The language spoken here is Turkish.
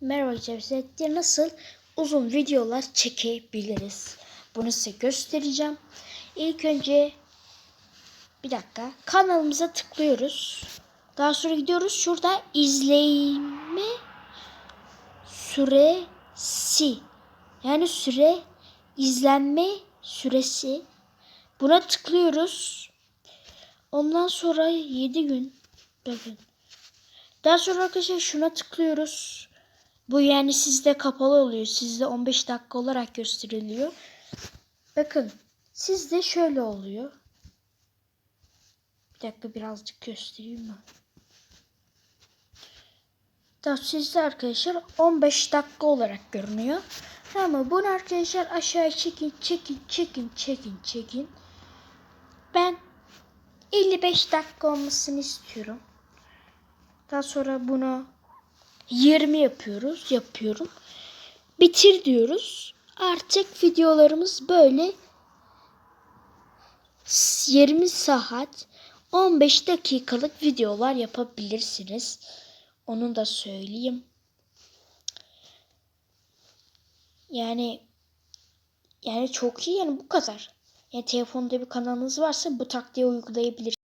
Merhaba arkadaşlar. Nasıl uzun videolar çekebiliriz? Bunu size göstereceğim. İlk önce bir dakika kanalımıza tıklıyoruz. Daha sonra gidiyoruz. Şurada izleme süresi. Yani süre izlenme süresi. Buna tıklıyoruz. Ondan sonra 7 gün. Bakın. Daha sonra arkadaşlar şuna tıklıyoruz. Bu yani sizde kapalı oluyor. Sizde 15 dakika olarak gösteriliyor. Bakın sizde şöyle oluyor. Bir dakika birazcık göstereyim mi? Daha sizde arkadaşlar 15 dakika olarak görünüyor. Ama bunu arkadaşlar aşağı çekin, çekin, çekin, çekin, çekin. Ben 55 dakika olmasını istiyorum. Daha sonra bunu 20 yapıyoruz. Yapıyorum. Bitir diyoruz. Artık videolarımız böyle 20 saat 15 dakikalık videolar yapabilirsiniz. Onu da söyleyeyim. Yani yani çok iyi yani bu kadar. Yani telefonda bir kanalınız varsa bu taktiği uygulayabilirsiniz.